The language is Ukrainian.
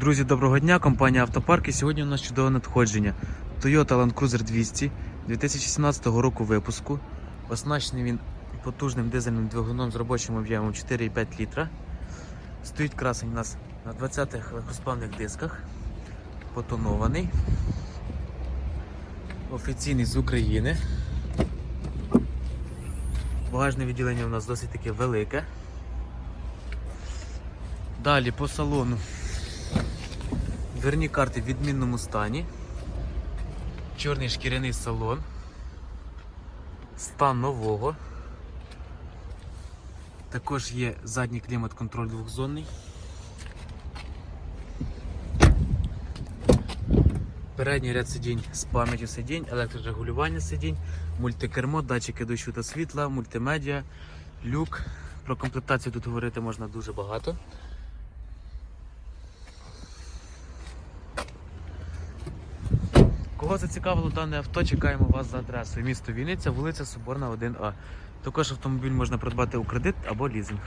Друзі, доброго дня, компанія Автопарк. І сьогодні у нас чудове надходження. Toyota Land Cruiser 200 2017 року випуску. Оснащений він потужним дизельним двигуном з робочим об'ємом 4,5 літра. Стоїть красень у нас на 20-х легкосплавних дисках. Потонований. Офіційний з України. Багажне відділення у нас досить таке велике. Далі по салону. Дверні карти в відмінному стані. Чорний шкіряний салон. Стан нового. Також є задній клімат-контроль двохзонний. Передній ряд сидінь з пам'яттю сидінь, електрорегулювання сидінь, мультикермо, датчики дощу та світла, мультимедіа, люк. Про комплектацію тут говорити можна дуже багато. Кого зацікавило дане авто, чекаємо вас за адресою. Місто Вінниця, вулиця Соборна, 1А. Також автомобіль можна придбати у кредит або лізинг.